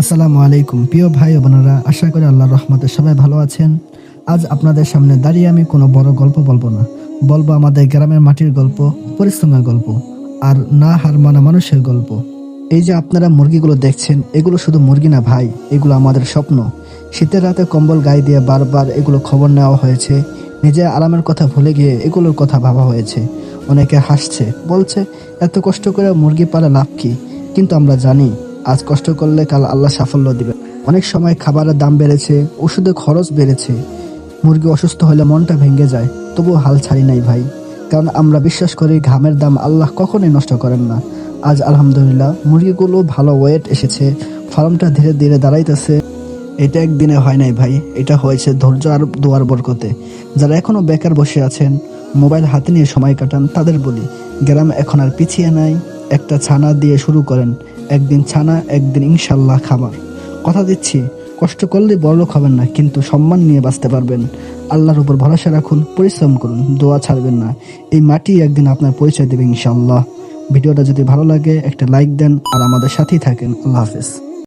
আসসালামু আলাইকুম। প্রিয় ভাই বোনেরা, আশা করি আল্লাহর রহমতে সবাই ভালো আছেন। আজ আপনাদের সামনে দাঁড়িয়ে আমি কোনো বড় গল্প বলব না। বলব আমাদের গ্রামের মাটির গল্প, পরিশ্রমের গল্প, আর না হার মানা মানুষের গল্প। এই যে আপনারা মুরগিগুলো দেখছেন, এগুলো শুধু মুরগি না ভাই, এগুলো আমাদের স্বপ্ন। শীতের রাতে কম্বল গায়ে দিয়ে বারবার এগুলো খবর নেওয়া হয়েছে। নিজের আরামের কথা ভুলে গিয়ে এগুলোর কথা ভাবা হয়েছে। অনেকে হাসছে, বলছে, এত কষ্ট করে মুরগি পালে লাভ কি? কিন্তু আমরা জানি আজ কষ্ট করলে কাল আল্লাহ সাফল্য দিবে অনেক সময় খাবারের দাম বেড়েছে ওষুধের খরচ বেড়েছে। মুরগি অসুস্থ হলে মনটা ভেঙে যায়, তবুও হাল ছাড়ি নাই ভাই। কারণ আমরা বিশ্বাস করি ঘামের দাম আল্লাহ কখনোই নষ্ট করেন না। আজ আলহামদুলিল্লাহ মুরগিগুলো ভালো ওয়েট এসেছে, ফার্মটা ধীরে ধীরে দাঁড়াইতেছে। এটা একদিনে হয় নাই ভাই, এটা হয়েছে ধৈর্য আর দোয়ার বরকতে। যারা এখনও বেকার বসে আছেন, মোবাইল হাতে নিয়ে সময় কাটান, তাদের বলি, গ্রাম এখন আর পিছিয়ে নাই, একটা ছানা দিয়ে শুরু করেন। একদিন ছানা, একদিন ইনশাল্লাহ খাবার। কথা দিচ্ছি, কষ্ট করলে বড়লোক হবেন না, কিন্তু সম্মান নিয়ে বাঁচতে পারবেন। আল্লাহর উপর ভরসা রাখুন, পরিশ্রম করুন, দোয়া ছাড়বেন না। এই মাটি একদিন আপনার পরিচয় দেবে ইনশাল্লাহ ভিডিওটা যদি ভালো লাগে, একটা লাইক দেন, আর আমাদের সাথেই থাকেন। আল্লাহ হাফেজ।